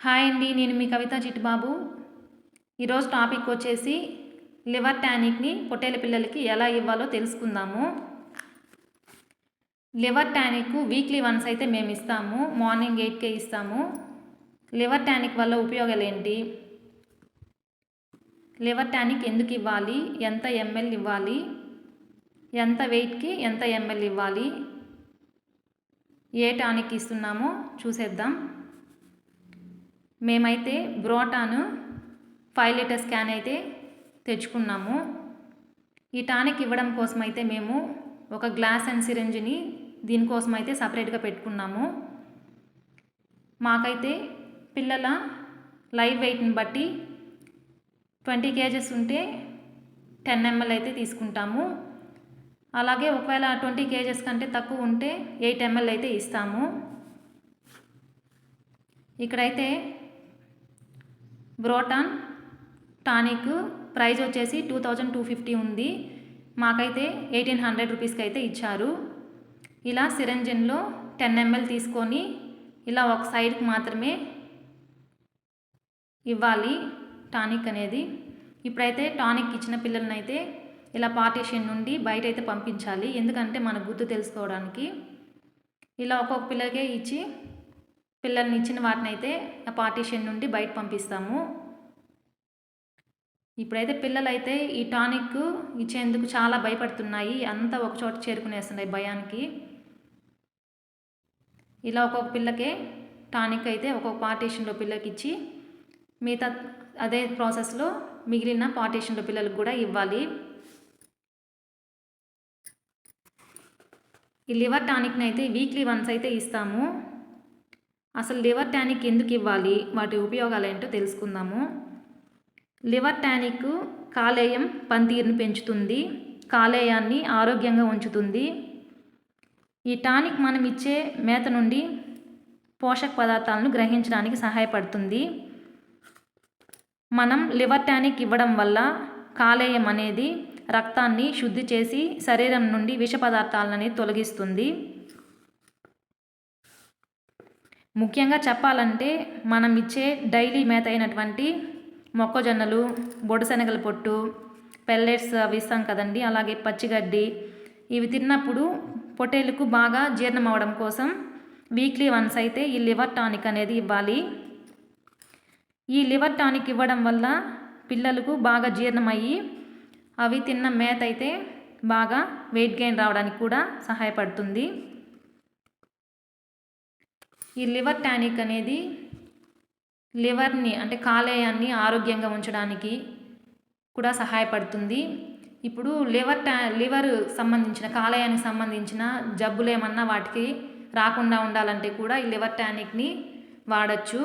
Hi అండి నేను మీ కవిత చిట్టుబాబు ఈరోజు టాపిక్ వచ్చేసి లివర్ టానిక్ని పొట్టేల పిల్లలకి ఎలా ఇవ్వాలో తెలుసుకుందాము. లివర్ టానిక్ వీక్లీ వన్స్ అయితే మేము ఇస్తాము మార్నింగ్ ఎయిట్కే ఇస్తాము. లివర్ టానిక్ వల్ల ఉపయోగాలు ఏంటి? లివర్ టానిక్ ఎందుకు ఇవ్వాలి? ఎంత ఎంఎల్ ఇవ్వాలి? ఎంత వెయిట్కి ఎంత ఎంఎల్ ఇవ్వాలి? ఏ టానిక్ ఇస్తున్నామో చూసేద్దాం. మేమైతే బ్రోటాను ఫైవ్ లీటర్ స్కాన్ అయితే తెచ్చుకున్నాము. ఈ టానిక్ ఇవ్వడం కోసం అయితే మేము ఒక గ్లాస్ అండ్ సిరంజిని దీనికోసం అయితే సపరేట్గా పెట్టుకున్నాము. మాకైతే పిల్లల లైవ్ వెయిట్ని బట్టి ట్వంటీ కేజెస్ ఉంటే టెన్ ఎంఎల్ అయితే తీసుకుంటాము. అలాగే ఒకవేళ ట్వంటీ కేజెస్ కంటే తక్కువ ఉంటే ఎయిట్ ఎంఎల్ అయితే ఇస్తాము. ఇక్కడైతే బ్రోటాన్ టానిక్ ప్రైస్ వచ్చేసి టూ థౌజండ్ టూ ఫిఫ్టీ ఉంది. మాకైతే ఎయిటీన్ హండ్రెడ్ రూపీస్కి అయితే ఇచ్చారు. ఇలా సిరంజిన్లో టెన్ ఎంఎల్ తీసుకొని ఇలా ఒక సైడ్కి మాత్రమే ఇవ్వాలి టానిక్ అనేది. ఇప్పుడైతే టానిక్ ఇచ్చిన పిల్లలనైతే అయితే ఇలా పార్టీషన్ నుండి బయట అయితే పంపించాలి. ఎందుకంటే మన గుర్తు తెలుసుకోవడానికి. ఇలా ఒక్కొక్క పిల్లకే ఇచ్చి పిల్లల్ని ఇచ్చిన వాటిని అయితే పార్టీషన్ నుండి బయట పంపిస్తాము. ఇప్పుడైతే పిల్లలు అయితే ఈ టానిక్ ఇచ్చేందుకు చాలా భయపడుతున్నాయి. అంతా ఒక చోట చేరుకునేస్తున్నాయి భయానికి. ఇలా ఒక్కొక్క పిల్లకే టానిక్ అయితే ఒక్కొక్క పార్టీషన్లో పిల్లకి ఇచ్చి మిగతా అదే ప్రాసెస్లో మిగిలిన పార్టీషన్లో పిల్లలకు కూడా ఇవ్వాలి. ఈ లివర్ టానిక్ని అయితే వీక్లీ వన్స్ అయితే ఇస్తాము. అసలు లివర్ టానిక్ ఎందుకు ఇవ్వాలి? వాటి ఉపయోగాలు ఏంటో తెలుసుకుందాము. లివర్ టానిక్ కాలేయం పనితీరుని పెంచుతుంది కాలేయాన్ని ఆరోగ్యంగా ఉంచుతుంది. ఈ టానిక్ మనం ఇచ్చే మేత నుండి పోషక పదార్థాలను గ్రహించడానికి సహాయపడుతుంది. మనం లివర్ టానిక్ ఇవ్వడం వల్ల కాలేయం అనేది రక్తాన్ని శుద్ధి చేసి శరీరం నుండి విష పదార్థాలని తొలగిస్తుంది. ముఖ్యంగా చెప్పాలంటే మనం ఇచ్చే డైలీ మేత అయినటువంటి మొక్కజొన్నలు బొడశనగల పొట్టు పెల్లెట్స్ అవి ఇస్తాం కదండి. అలాగే పచ్చిగడ్డి ఇవి తిన్నప్పుడు పొటేలకు బాగా జీర్ణం అవడం కోసం వీక్లీ వన్స్ అయితే ఈ లివర్ టానిక్ అనేది ఇవ్వాలి. ఈ లివర్ టానిక్ ఇవ్వడం వల్ల పిల్లలకు బాగా జీర్ణమయ్యి అవి తిన్న మేత అయితే బాగా వెయిట్ గెయిన్ రావడానికి కూడా సహాయపడుతుంది. ఈ లివర్ టానిక్ అనేది లివర్ని అంటే కాలేయాన్ని ఆరోగ్యంగా ఉంచడానికి కూడా సహాయపడుతుంది. ఇప్పుడు లివర్ టా లివర్ సంబంధించిన కాలేయానికి సంబంధించిన జబ్బులు ఏమన్నా వాటికి రాకుండా ఉండాలంటే కూడా ఈ లివర్ టానిక్ని వాడచ్చు.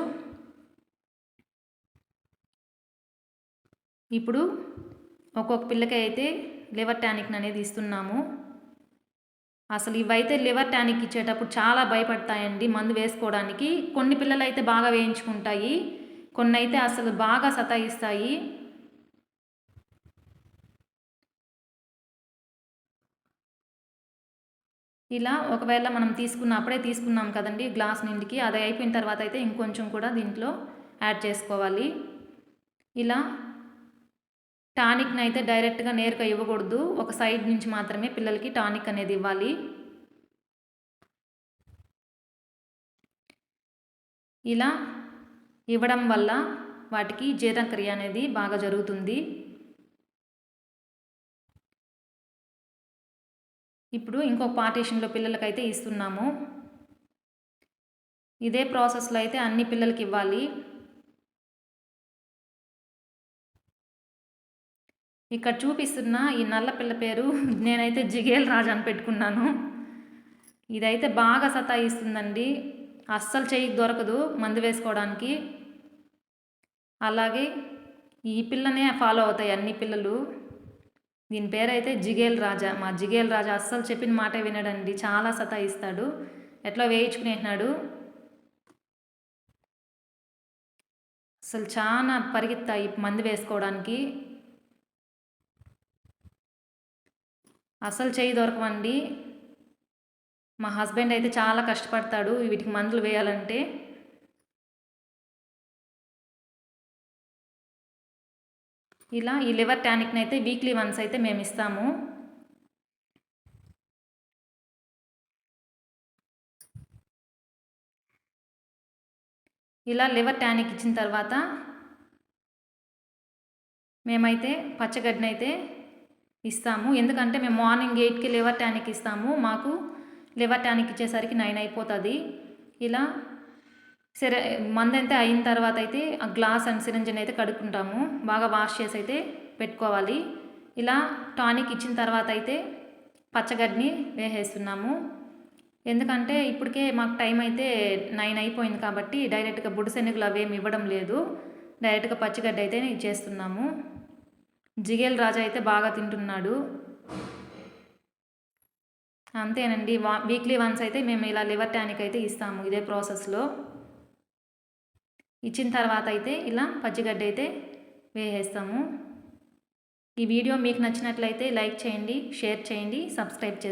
ఇప్పుడు ఒక్కొక్క పిల్లకి అయితే లివర్ టానిక్ అనేది ఇస్తున్నాము. అసలు ఇవైతే లివర్ టానిక్ ఇచ్చేటప్పుడు చాలా భయపడతాయండి మందు వేసుకోవడానికి. కొన్ని పిల్లలు అయితే బాగా వేయించుకుంటాయి. కొన్ని అయితే అసలు బాగా సతాయిస్తాయి. ఇలా ఒకవేళ మనం తీసుకున్న అప్పుడే తీసుకున్నాం కదండి గ్లాస్ నిండికి అది అయిపోయిన తర్వాత అయితే ఇంకొంచెం కూడా దీంట్లో యాడ్ చేసుకోవాలి. ఇలా టానిక్ని అయితే డైరెక్ట్గా నేరుగా ఇవ్వకూడదు. ఒక సైడ్ నుంచి మాత్రమే పిల్లలకి టానిక్ అనేది ఇవ్వాలి. ఇలా ఇవ్వడం వల్ల వాటికి జీర్ణక్రియ అనేది బాగా జరుగుతుంది. ఇప్పుడు ఇంకొక పార్టీషన్లో పిల్లలకైతే ఇస్తున్నాము. ఇదే ప్రాసెస్లో అయితే అన్ని పిల్లలకి ఇవ్వాలి. ఇక్కడ చూపిస్తున్న ఈ నల్ల పిల్ల పేరు నేనైతే జిగేల్ రాజు అని పెట్టుకున్నాను. ఇదైతే బాగా సతాయిస్తుందండి. అస్సలు చేయి దొరకదు మందు వేసుకోవడానికి. అలాగే ఈ పిల్లనే ఫాలో అవుతాయి అన్ని పిల్లలు. దీని పేరైతే జిగేల్ రాజా. మా జిగేల్ రాజా అస్సలు చెప్పిన మాట వినడండి. చాలా సతాయిస్తాడు. ఎట్లా వేయించుకునేసినాడు అసలు చాలా పరిగెత్తాయి మందు వేసుకోవడానికి. అసలు చేయి దొరకవండి. మా హస్బెండ్ అయితే చాలా కష్టపడతాడు. వీటికి మందులు వేయాలంటే. ఇలా ఈ లివర్ టానిక్ని అయితే వీక్లీ వన్స్ అయితే మేము ఇస్తాము. ఇలా లివర్ టానిక్ ఇచ్చిన తర్వాత మేమైతే పచ్చగడ్డినైతే ఇస్తాము. ఎందుకంటే మేము మార్నింగ్ ఎయిట్కి లివర్ టానిక్ ఇస్తాము. మాకు లివర్ టానిక్ ఇచ్చేసరికి నైన్ అయిపోతుంది. ఇలా సిర మందంతా అయిన తర్వాత అయితే ఆ గ్లాస్ అండ్ సిరంజిని అయితే కడుక్కుంటాము. బాగా వాష్ చేసి అయితే పెట్టుకోవాలి. ఇలా టానిక్ ఇచ్చిన తర్వాత అయితే పచ్చగడ్డిని వేసేస్తున్నాము. ఎందుకంటే ఇప్పటికే మాకు టైం అయితే నైన్ అయిపోయింది కాబట్టి డైరెక్ట్గా బుడ్డ అవేమి ఇవ్వడం లేదు. డైరెక్ట్గా పచ్చిగడ్డ అయితే ఇచ్చేస్తున్నాము. జిగేల్ రాజా అయితే బాగా తింటున్నాడు. అంతేనండి వా వీక్లీ వన్స్ అయితే మేము ఇలా లివర్ టానిక్ అయితే ఇస్తాము ఇదే ప్రాసెస్లో. ఇచ్చిన తర్వాత అయితే ఇలా పచ్చిగడ్డ అయితే వేసేస్తాము. ఈ వీడియో మీకు నచ్చినట్లయితే లైక్ చేయండి షేర్ చేయండి సబ్స్క్రైబ్ చేసి